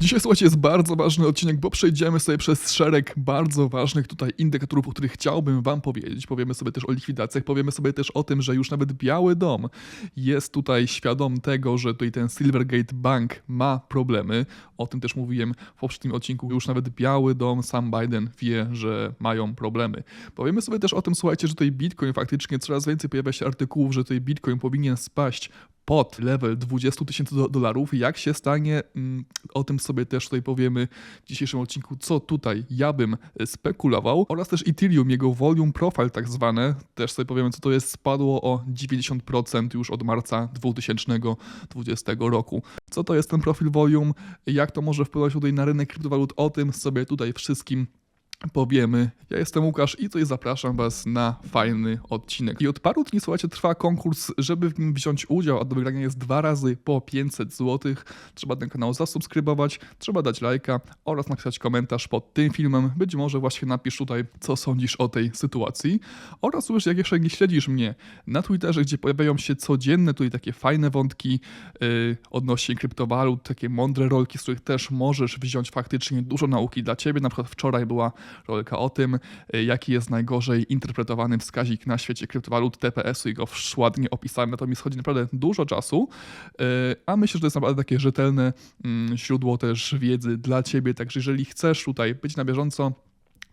Dzisiaj słuchajcie, jest bardzo ważny odcinek, bo przejdziemy sobie przez szereg bardzo ważnych tutaj indykatorów, o których chciałbym wam powiedzieć. Powiemy sobie też o likwidacjach, powiemy sobie też o tym, że już nawet Biały Dom jest tutaj świadom tego, że tutaj ten Silvergate Bank ma problemy. O tym też mówiłem w poprzednim odcinku. Już nawet Biały Dom, sam Biden wie, że mają problemy. Powiemy sobie też o tym, słuchajcie, że tutaj Bitcoin faktycznie coraz więcej pojawia się artykułów, że tutaj Bitcoin powinien spaść pod level 20 tysięcy do- dolarów. Jak się stanie, mm, o tym sobie też tutaj powiemy w dzisiejszym odcinku, co tutaj ja bym e, spekulował. Oraz też Ethereum, jego volume profile tak zwane, też sobie powiemy, co to jest, spadło o 90% już od marca 2020 roku. Co to jest ten profil volume, jak to może wpływać tutaj na rynek kryptowalut, o tym sobie tutaj wszystkim powiemy. Ja jestem Łukasz i tutaj zapraszam Was na fajny odcinek. I od paru dni, słuchajcie, trwa konkurs, żeby w nim wziąć udział, a do wygrania jest dwa razy po 500 zł. Trzeba ten kanał zasubskrybować, trzeba dać lajka oraz napisać komentarz pod tym filmem. Być może właśnie napisz tutaj, co sądzisz o tej sytuacji. Oraz już jak jeszcze nie śledzisz mnie na Twitterze, gdzie pojawiają się codzienne tutaj takie fajne wątki yy, odnośnie kryptowalut, takie mądre rolki, z których też możesz wziąć faktycznie dużo nauki dla Ciebie. Na przykład wczoraj była rolka o tym, y, jaki jest najgorzej interpretowany wskaźnik na świecie kryptowalut TPS-u i go ładnie opisałem, natomiast chodzi naprawdę dużo czasu, y, a myślę, że to jest naprawdę takie rzetelne mm, źródło też wiedzy dla Ciebie, także jeżeli chcesz tutaj być na bieżąco,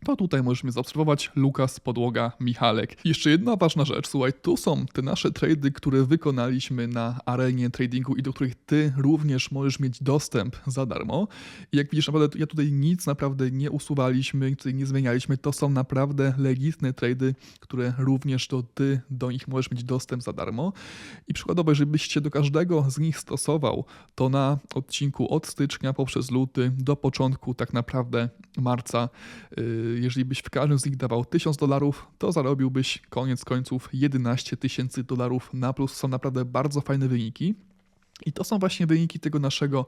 to tutaj możesz mnie zaobserwować. Lukas, Podłoga, Michalek. Jeszcze jedna ważna rzecz, słuchaj, tu są te nasze trady, które wykonaliśmy na arenie tradingu i do których ty również możesz mieć dostęp za darmo. I jak widzisz, naprawdę ja tutaj nic naprawdę nie usuwaliśmy, tutaj nie zmienialiśmy. To są naprawdę legitne trady, które również to ty do nich możesz mieć dostęp za darmo. I przykładowo, żebyś się do każdego z nich stosował, to na odcinku od stycznia poprzez luty do początku tak naprawdę marca, yy, jeżeli byś w każdym z nich dawał 1000 dolarów, to zarobiłbyś koniec końców 11 tysięcy dolarów na plus. Są naprawdę bardzo fajne wyniki. I to są właśnie wyniki tego naszego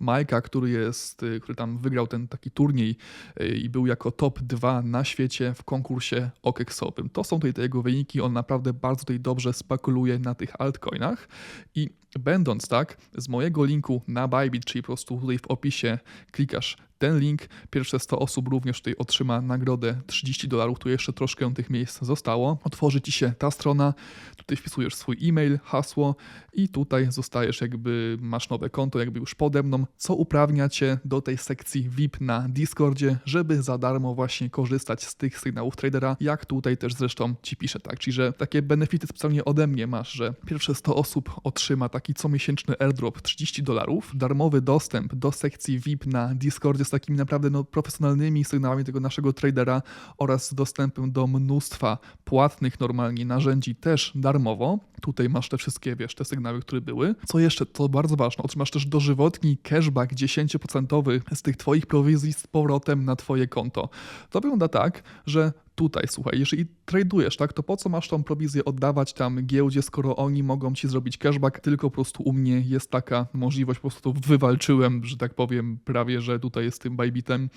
Majka, który jest, y, który tam wygrał ten taki turniej y, i był jako top 2 na świecie w konkursie OKEX-owym. To są tutaj te jego wyniki, on naprawdę bardzo tutaj dobrze spekuluje na tych altcoinach i będąc tak, z mojego linku na Bybit, czyli po prostu tutaj w opisie klikasz ten link, pierwsze 100 osób również tutaj otrzyma nagrodę 30 dolarów, tu jeszcze troszkę tych miejsc zostało. Otworzy Ci się ta strona, tutaj wpisujesz swój e-mail, hasło i tutaj zostajesz jakby, masz nowe konto jakby już pode mną, co uprawnia Cię do tej sekcji VIP na Discordzie, żeby za darmo właśnie korzystać z tych sygnałów tradera, jak tutaj też zresztą Ci piszę, tak? Czyli, że takie benefity specjalnie ode mnie masz, że pierwsze 100 osób otrzyma taki comiesięczny airdrop 30 dolarów, darmowy dostęp do sekcji VIP na Discordzie takimi naprawdę no, profesjonalnymi sygnałami tego naszego tradera oraz z dostępem do mnóstwa płatnych normalnie narzędzi też darmowo. Tutaj masz te wszystkie, wiesz, te sygnały, które były. Co jeszcze, to bardzo ważne, otrzymasz też dożywotni cashback 10% z tych Twoich prowizji z powrotem na Twoje konto. To wygląda tak, że tutaj, słuchaj, jeżeli tradujesz, tak, to po co masz tą prowizję oddawać tam giełdzie, skoro oni mogą ci zrobić cashback, tylko po prostu u mnie jest taka możliwość, po prostu wywalczyłem, że tak powiem, prawie, że tutaj jest tym Bybitem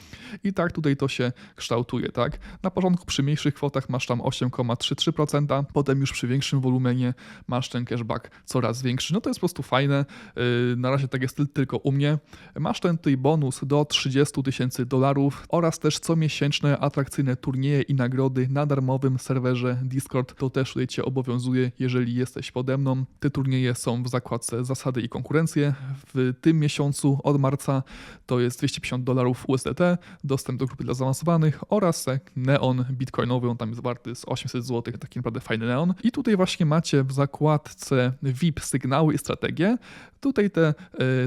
i tak tutaj to się kształtuje, tak. Na początku przy mniejszych kwotach masz tam 8,33%, potem już przy większym wolumenie masz ten cashback coraz większy, no to jest po prostu fajne, yy, na razie tak jest tyl- tylko u mnie. Masz ten tutaj bonus do 30 tysięcy dolarów oraz też comiesięczne atrakcyjne turnieje i nagrody na darmowym serwerze Discord. To też tutaj Cię obowiązuje, jeżeli jesteś pode mną. Te turnieje są w zakładce zasady i konkurencje. W tym miesiącu od marca to jest 250 dolarów USDT, dostęp do grupy dla zaawansowanych oraz neon bitcoinowy, on tam jest warty z 800 zł, taki naprawdę fajny neon. I tutaj właśnie macie w zakładce VIP sygnały i strategie. Tutaj te e,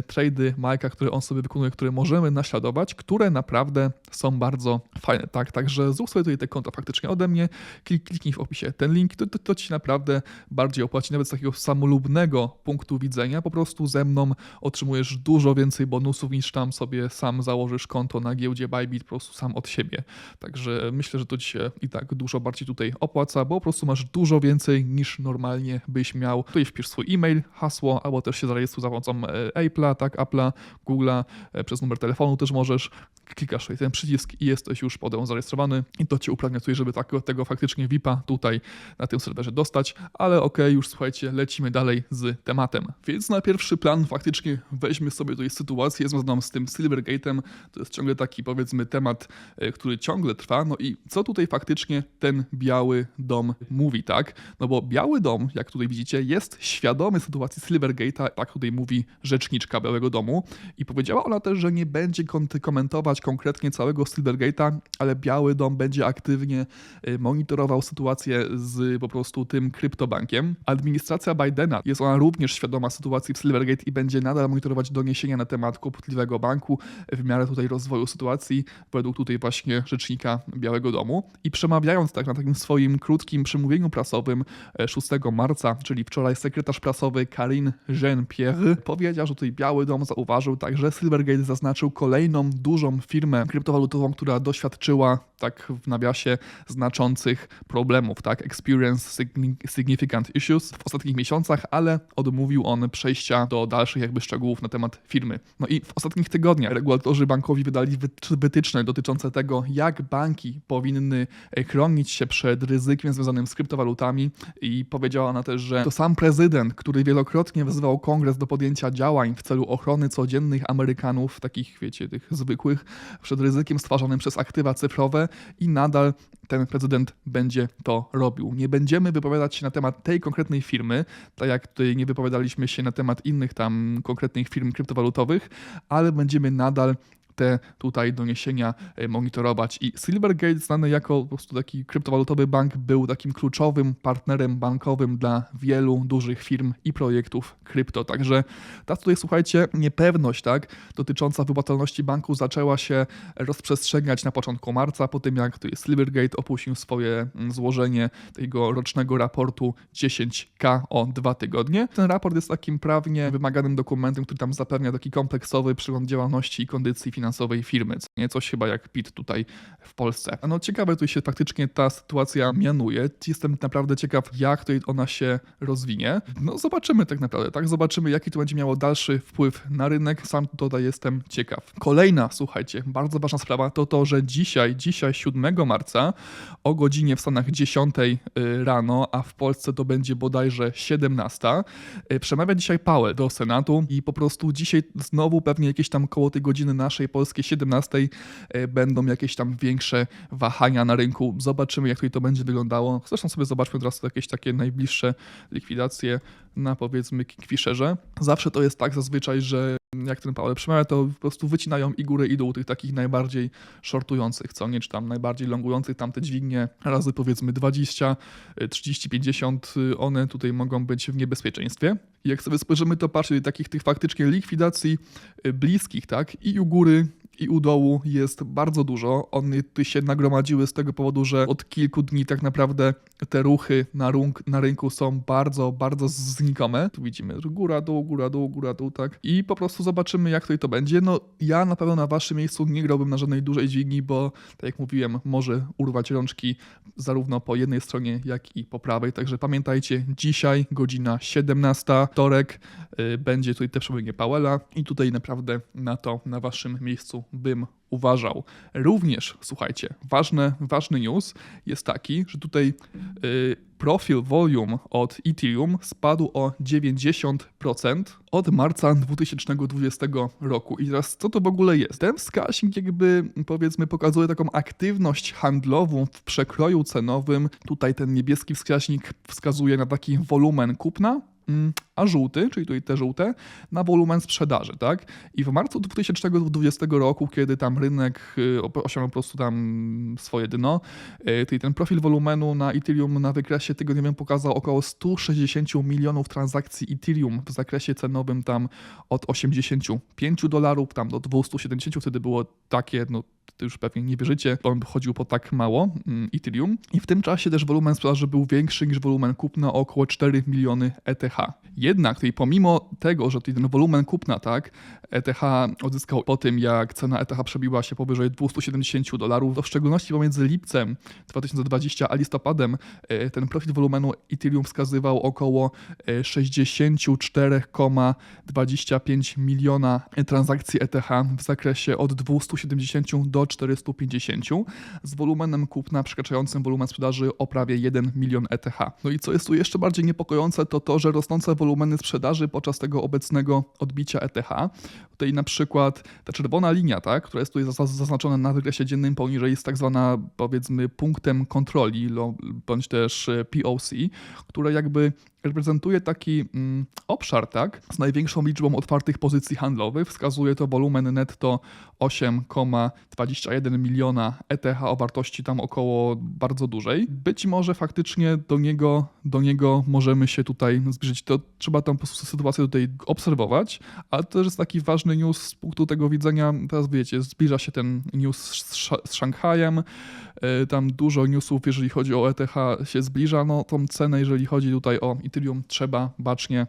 trady Majka, które on sobie wykonuje, które możemy naśladować, które naprawdę są bardzo fajne, tak? Także zrób sobie tutaj te konta faktycznie ode mnie, klik, kliknij w opisie ten link, to, to, to ci naprawdę bardziej opłaci, nawet z takiego samolubnego punktu widzenia, po prostu ze mną otrzymujesz dużo więcej bonusów niż tam sobie sam założysz konto na giełdzie Bybit, po prostu sam od siebie. Także myślę, że to ci się i tak dużo bardziej tutaj opłaca, bo po prostu masz dużo więcej niż normalnie byś miał. Tutaj wpisz swój e-mail, hasło, albo też się zarejestruj za pomocą e, Apple'a, tak, Apple'a, Google'a, e, przez numer telefonu też możesz. Klikasz ten przycisk i jesteś już potem zarejestrowany i to cię uprawnia tutaj, żeby tak, tego faktycznie VIP-a tutaj na tym serwerze dostać, ale okej, okay, już słuchajcie, lecimy dalej z tematem. Więc na pierwszy plan faktycznie weźmy sobie tutaj sytuację związaną z tym Silvergate'em. To jest ciągle taki powiedzmy temat, e, który ciągle trwa. No i co tutaj faktycznie ten Biały Dom mówi, tak? No bo Biały Dom, jak tutaj widzicie, jest świadomy sytuacji Silvergate'a, tak tutaj mówi rzeczniczka Białego Domu i powiedziała ona też, że nie będzie komentować konkretnie całego Silvergate'a, ale Biały Dom będzie aktywnie e, monitorował sytuację z po prostu tym kryptobankiem. Administracja Bidena jest ona również świadoma sytuacji w Silvergate i będzie nadal monitorować doniesienia na temat kłopotliwego banku w miarę tutaj rozwoju sytuacji, według tutaj właśnie rzecznika Białego Domu. I przemawiając tak na takim swoim krótkim przemówieniu prasowym 6 e, marca, czyli wczoraj sekretarz prasowy Karine Jean-Pierre powiedział, że tutaj Biały Dom zauważył tak, że Silvergate zaznaczył kolejną dużą firmę kryptowalutową, która doświadczyła tak w nawiasie znaczących problemów, tak, experience significant issues w ostatnich miesiącach, ale odmówił on przejścia do dalszych jakby szczegółów na temat firmy. No i w ostatnich tygodniach regulatorzy bankowi wydali wytyczne dotyczące tego, jak banki powinny e, chronić się przed ryzykiem związanym z kryptowalutami i powiedziała ona też, że to sam prezydent, który wielokrotnie wezwał kongres do podjęcia działań w celu ochrony codziennych Amerykanów, takich wiecie, tych zwykłych, przed ryzykiem stwarzanym przez aktywa cyfrowe i nadal ten prezydent będzie to robił. Nie będziemy wypowiadać się na temat tej konkretnej firmy, tak jak tutaj nie wypowiadaliśmy się na temat innych tam konkretnych firm kryptowalutowych, ale będziemy nadal te tutaj doniesienia e, monitorować. I Silvergate, znany jako po prostu taki kryptowalutowy bank, był takim kluczowym partnerem bankowym dla wielu dużych firm i projektów krypto. Także ta tutaj, słuchajcie, niepewność tak, dotycząca wypłacalności banku zaczęła się rozprzestrzeniać na początku marca, po tym jak Silvergate opuścił swoje mm, złożenie tego rocznego raportu 10K o dwa tygodnie. Ten raport jest takim prawnie wymaganym dokumentem, który tam zapewnia taki kompleksowy przegląd działalności i kondycji finansowej finansowej firmy. Co coś chyba jak PIT tutaj w Polsce. No ciekawe tu się faktycznie ta sytuacja mianuje. Jestem naprawdę ciekaw, jak tutaj ona się rozwinie. No zobaczymy tak naprawdę, tak? Zobaczymy, jaki to będzie miało dalszy wpływ na rynek. Sam tutaj jestem ciekaw. Kolejna, słuchajcie, bardzo ważna sprawa to to, że dzisiaj, dzisiaj 7 marca o godzinie w Stanach 10 y, rano, a w Polsce to będzie bodajże 17, y, przemawia dzisiaj Powell do Senatu i po prostu dzisiaj znowu pewnie jakieś tam koło tej godziny naszej polskiej 17 e, będą jakieś tam większe wahania na rynku. Zobaczymy, jak to będzie wyglądało. Zresztą sobie zobaczmy teraz jakieś takie najbliższe likwidacje na powiedzmy Kwisherze. Zawsze to jest tak zazwyczaj, że jak ten Powell przemawia, to po prostu wycinają i górę i dół tych takich najbardziej shortujących, co nie, czy tam najbardziej longujących, tam te dźwignie razy powiedzmy 20, 30, 50, one tutaj mogą być w niebezpieczeństwie. Jak sobie spojrzymy, to patrzcie takich tych faktycznie likwidacji y, bliskich, tak, i u góry, i u dołu jest bardzo dużo. One się nagromadziły z tego powodu, że od kilku dni tak naprawdę te ruchy na, rynku, na rynku są bardzo, bardzo znikome. Tu widzimy góra, dół, góra, dół, góra, dół, tak. I po prostu zobaczymy, jak to, to będzie. No, ja na pewno na waszym miejscu nie grałbym na żadnej dużej dźwigni, bo tak jak mówiłem, może urwać rączki zarówno po jednej stronie, jak i po prawej. Także pamiętajcie, dzisiaj godzina 17, wtorek, yy, będzie tutaj te przemówienie Powella i tutaj naprawdę na to na waszym miejscu bym uważał. Również, słuchajcie, ważny, ważny news jest taki, że tutaj yy, profil volume od Ethereum spadł o 90% od marca 2020 roku. I teraz co to w ogóle jest? Ten wskaźnik jakby powiedzmy pokazuje taką aktywność handlową w przekroju cenowym. Tutaj ten niebieski wskaźnik wskazuje na taki wolumen kupna, a żółty, czyli tutaj te żółte, na wolumen sprzedaży, tak? I w marcu 2020 roku, kiedy tam rynek y, osiągnął po prostu tam swoje dno, czyli ten profil wolumenu na Ethereum na wykresie tygodniowym pokazał około 160 milionów transakcji Ethereum w zakresie cenowym tam od 85 dolarów tam do 270, wtedy było takie no, już pewnie nie wierzycie, on chodził po tak mało mm, Ethereum i w tym czasie też wolumen sprzedaży był większy niż wolumen kupna o około 4 miliony ETH. Jednak tutaj pomimo tego, że ten wolumen kupna, tak, ETH odzyskał po tym, jak cena ETH przebiła się powyżej 270 dolarów, to w szczególności pomiędzy lipcem 2020 a listopadem e, ten profit wolumenu Ethereum wskazywał około e, 64,25 miliona transakcji ETH w zakresie od 270 do 450 z wolumenem kupna przekraczającym wolumen sprzedaży o prawie 1 milion ETH. No i co jest tu jeszcze bardziej niepokojące, to to, że rosnące wolumeny sprzedaży podczas tego obecnego odbicia ETH, tutaj na przykład ta czerwona linia, tak, która jest tutaj zaznaczona na wykresie dziennym poniżej jest tak zwana powiedzmy punktem kontroli bądź też e, POC, które jakby reprezentuje taki mm, obszar, tak, z największą liczbą otwartych pozycji handlowych. Wskazuje to wolumen netto 8,21 miliona ETH o wartości tam około bardzo dużej. Być może faktycznie do niego, do niego możemy się tutaj zbliżyć. To trzeba tam po prostu sytuację tutaj obserwować, ale to też jest taki ważny news z punktu tego widzenia, teraz wiecie, zbliża się ten news z, z Szanghajem, e, tam dużo newsów, jeżeli chodzi o ETH się zbliża, no tą cenę, jeżeli chodzi tutaj o Ethereum, trzeba bacznie,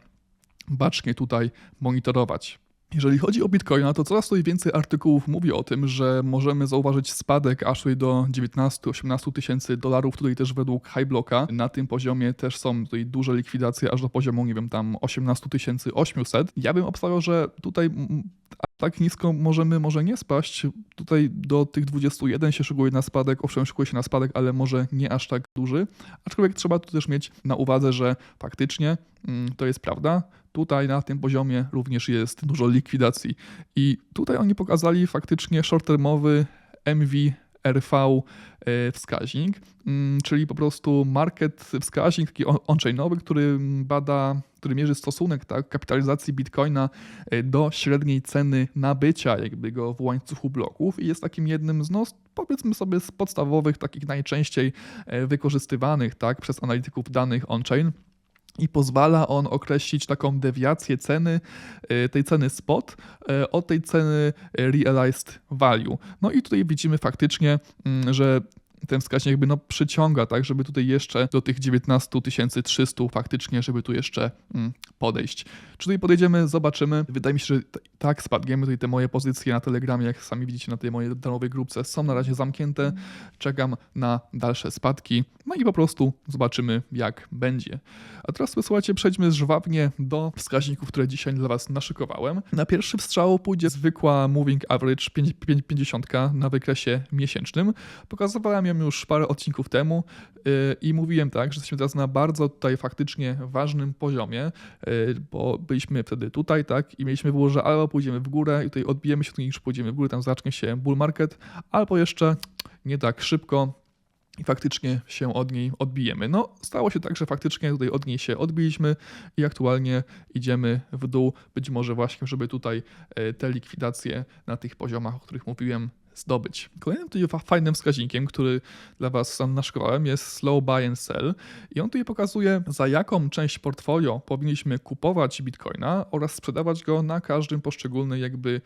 bacznie tutaj monitorować. Jeżeli chodzi o Bitcoina, to coraz tutaj więcej artykułów mówi o tym, że możemy zauważyć spadek aż do 19-18 tysięcy dolarów, tutaj też według Highblocka. Na tym poziomie też są tutaj duże likwidacje aż do poziomu, nie wiem, tam 18 800. Ja bym obstawiał, że tutaj tak nisko możemy może nie spaść. Tutaj do tych 21 się szykuje na spadek, owszem, szykuje się na spadek, ale może nie aż tak duży. Aczkolwiek trzeba tu też mieć na uwadze, że faktycznie mm, to jest prawda. Tutaj na tym poziomie również jest dużo likwidacji. I tutaj oni pokazali faktycznie short-termowy MVRV e, wskaźnik, mm, czyli po prostu market wskaźnik taki on-chainowy, który bada, który mierzy stosunek tak, kapitalizacji bitcoina e, do średniej ceny nabycia jakby go w łańcuchu bloków i jest takim jednym z no, powiedzmy sobie z podstawowych, takich najczęściej e, wykorzystywanych tak, przez analityków danych on-chain i pozwala on określić taką dewiację ceny, y, tej ceny spot y, od tej ceny realized value. No i tutaj widzimy faktycznie, mm, że ten wskaźnik jakby no przyciąga, tak, żeby tutaj jeszcze do tych 19 300 faktycznie, żeby tu jeszcze mm, podejść. Czy tutaj podejdziemy, zobaczymy. Wydaje mi się, że tak spadniemy tutaj te moje pozycje na Telegramie, jak sami widzicie na tej mojej darmowej grupce, są na razie zamknięte. Czekam na dalsze spadki. No i po prostu zobaczymy, jak będzie. A teraz słuchajcie, przejdźmy żwawnie do wskaźników, które dzisiaj dla Was naszykowałem. Na pierwszy strzał pójdzie zwykła Moving Average 50 na wykresie miesięcznym. Pokazywałem ją już parę odcinków temu yy, i mówiłem tak, że jesteśmy teraz na bardzo tutaj faktycznie ważnym poziomie, yy, bo byliśmy wtedy tutaj, tak, i mieliśmy wybór, że albo pójdziemy w górę i tutaj odbijemy się, niż pójdziemy w górę, tam zacznie się bull market, albo jeszcze nie tak szybko, i faktycznie się od niej odbijemy. No, stało się tak, że faktycznie tutaj od niej się odbiliśmy i aktualnie idziemy w dół, być może właśnie, żeby tutaj e, te likwidacje na tych poziomach, o których mówiłem, zdobyć. Kolejnym tutaj fajnym wskaźnikiem, który dla Was sam naszkowałem jest slow buy and sell i on tutaj pokazuje za jaką część portfolio powinniśmy kupować bitcoina oraz sprzedawać go na każdym poszczególnej jakby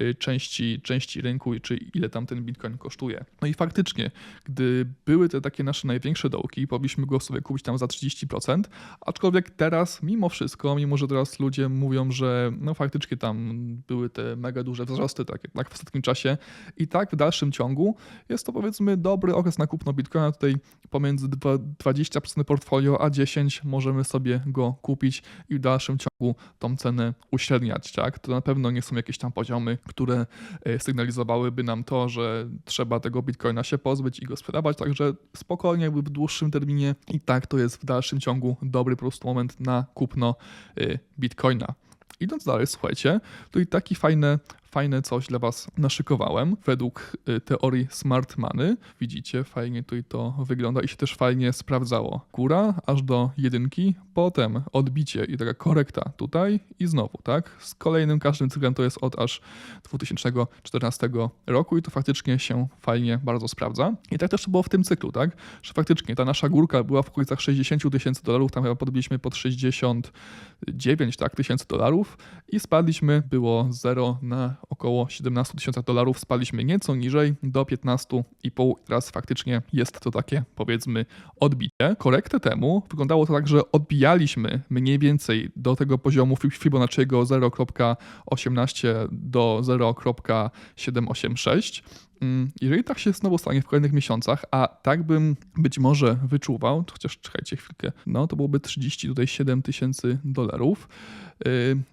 y, części, części rynku czy ile tam ten bitcoin kosztuje. No i faktycznie, gdy były te takie nasze największe dołki, powinniśmy go sobie kupić tam za 30%, aczkolwiek teraz mimo wszystko, mimo że teraz ludzie mówią, że no faktycznie tam były te mega duże wzrosty tak jak w ostatnim czasie i tak w dalszym ciągu jest to powiedzmy dobry okres na kupno Bitcoina. Tutaj pomiędzy 20% portfolio a 10 możemy sobie go kupić i w dalszym ciągu tą cenę uśredniać. Tak? To na pewno nie są jakieś tam poziomy, które e, sygnalizowałyby nam to, że trzeba tego Bitcoina się pozbyć i go sprzedawać. Także spokojnie, jakby w dłuższym terminie i tak to jest w dalszym ciągu dobry po prostu moment na kupno e, Bitcoina. Idąc dalej, słuchajcie, tutaj taki fajny, fajne coś dla Was naszykowałem według y, teorii Smart Money. Widzicie, fajnie tutaj to wygląda i się też fajnie sprawdzało. Góra aż do jedynki, potem odbicie i taka korekta tutaj i znowu, tak? Z kolejnym każdym cyklem to jest od aż 2014 roku i to faktycznie się fajnie bardzo sprawdza. I tak też to było w tym cyklu, tak? Że faktycznie ta nasza górka była w okolicach 60 tysięcy dolarów, tam chyba podbiliśmy pod 69 tak, tysięcy dolarów i spadliśmy, było 0 na około 17 tysięcy dolarów, spadliśmy nieco niżej do 15,5. Teraz faktycznie jest to takie, powiedzmy, odbicie. Korektę temu wyglądało to tak, że odbijaliśmy mniej więcej do tego poziomu Fib- Fibonacciego 0,18 do 0,786. Mm, Jeżeli tak się znowu stanie w kolejnych miesiącach, a tak bym być może wyczuwał, chociaż czekajcie chwilkę, no to byłoby 30 tutaj 7 tysięcy dolarów,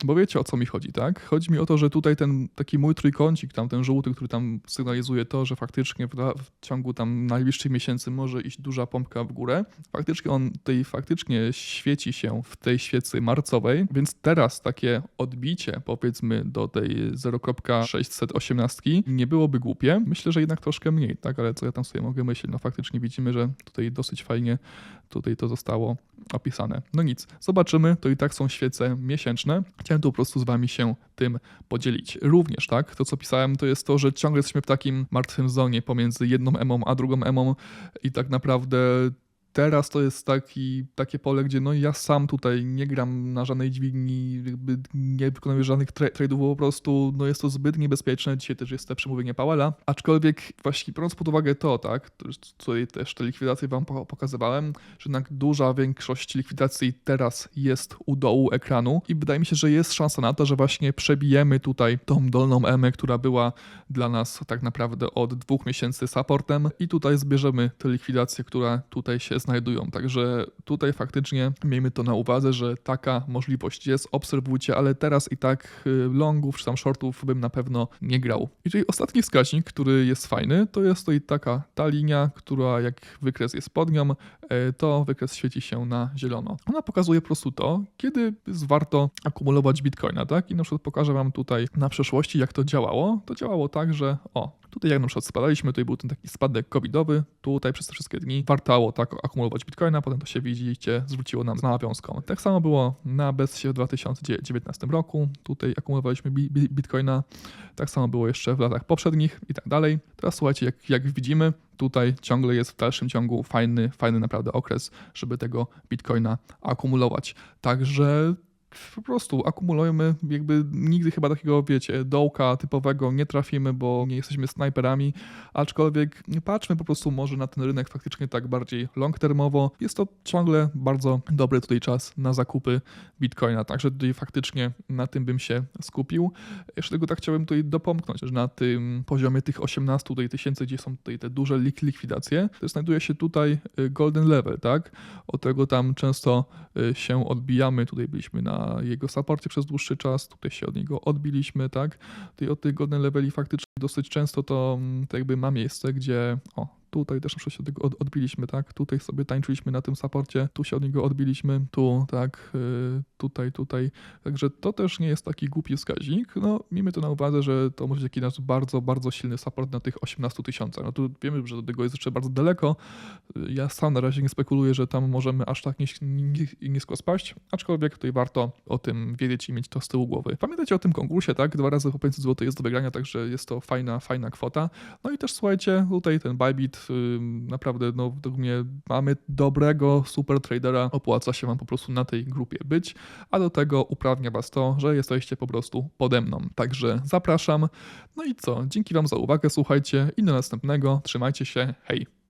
bo wiecie o co mi chodzi, tak? Chodzi mi o to, że tutaj ten taki mój trójkącik, tam ten żółty, który tam sygnalizuje to, że faktycznie w, w ciągu tam najbliższych miesięcy może iść duża pompka w górę, faktycznie on tutaj faktycznie świeci się w tej świecy marcowej, więc teraz takie odbicie powiedzmy do tej 0,618 nie byłoby głupie. Myślę, że jednak troszkę mniej, tak? Ale co ja tam sobie mogę myśleć? No faktycznie widzimy, że tutaj dosyć fajnie tutaj to zostało opisane. No nic, zobaczymy, to i tak są świece miesięczne. Chciałem tu po prostu z wami się tym podzielić. Również, tak, to co pisałem, to jest to, że ciągle jesteśmy w takim martwym zonie pomiędzy jedną emą a drugą emą i tak naprawdę teraz to jest taki, takie pole, gdzie no ja sam tutaj nie gram na żadnej dźwigni, nie wykonuję żadnych tra- trade'ów, po prostu no jest to zbyt niebezpieczne. Dzisiaj też jest te przemówienie Powella, aczkolwiek właśnie biorąc pod uwagę to, tak, tutaj też te likwidacje wam po- pokazywałem, że jednak duża większość likwidacji teraz jest u dołu ekranu i wydaje mi się, że jest szansa na to, że właśnie przebijemy tutaj tą dolną emę, która była dla nas tak naprawdę od dwóch miesięcy supportem i tutaj zbierzemy te likwidacje, które tutaj się znajdują. Także tutaj faktycznie miejmy to na uwadze, że taka możliwość jest, obserwujcie, ale teraz i tak y, longów czy tam shortów bym na pewno nie grał. I ostatni wskaźnik, który jest fajny, to jest to i taka ta linia, która jak wykres jest pod nią, to wykres świeci się na zielono. Ona pokazuje po prostu to, kiedy warto akumulować bitcoina, tak? I na przykład pokażę wam tutaj na przeszłości, jak to działało. To działało tak, że o, Tutaj jak na przykład spadaliśmy, tutaj był ten taki spadek covidowy, tutaj przez te wszystkie dni wartało tak akumulować bitcoina, potem to się widzicie, zwróciło nam z nawiązką. Tak samo było na Bessie w 2019 roku, tutaj akumulowaliśmy bi- bi- bitcoina, tak samo było jeszcze w latach poprzednich i tak dalej. Teraz słuchajcie, jak, jak widzimy, tutaj ciągle jest w dalszym ciągu fajny, fajny naprawdę okres, żeby tego bitcoina akumulować. Także po prostu akumulujemy, jakby nigdy chyba takiego, wiecie, dołka typowego nie trafimy, bo nie jesteśmy snajperami, aczkolwiek patrzmy po prostu może na ten rynek faktycznie tak bardziej long termowo. Jest to ciągle bardzo dobry tutaj czas na zakupy bitcoina, także tutaj faktycznie na tym bym się skupił. Jeszcze tylko tak chciałbym tutaj dopomknąć, że na tym poziomie tych 18 tutaj tysięcy, gdzie są tutaj te duże lik likwidacje, to znajduje się tutaj y, golden level, tak? Od tego tam często y, się odbijamy, tutaj byliśmy na jego supporcie przez dłuższy czas, tutaj się od niego odbiliśmy, tak? Tutaj od tych golden leveli faktycznie dosyć często to, mm, to jakby ma miejsce, gdzie o, Tutaj też przykład się od odbiliśmy, tak? Tutaj sobie tańczyliśmy na tym saporcie, tu się od niego odbiliśmy, tu, tak, y, tutaj, tutaj. Także to też nie jest taki głupi wskaźnik. No, miejmy to na uwadze, że to może być jakiś nasz bardzo, bardzo silny support na tych 18 tysiącach. No tu wiemy, że do tego jest jeszcze bardzo daleko. Y, Ja sam na razie nie spekuluję, że tam możemy aż tak nis- ni- nisko spaść, aczkolwiek tutaj warto o tym wiedzieć i mieć to z tyłu głowy. Pamiętajcie o tym konkursie, tak? Dwa razy po 500 zł jest do wygrania, także jest to fajna, fajna kwota. No i też słuchajcie, tutaj ten Bybit naprawdę, no według mnie mamy dobrego super tradera, opłaca się wam po prostu na tej grupie być, a do tego uprawnia was to, że jesteście po prostu pode mną. Także zapraszam. No i co? Dzięki wam za uwagę, słuchajcie i do następnego. Trzymajcie się, hej!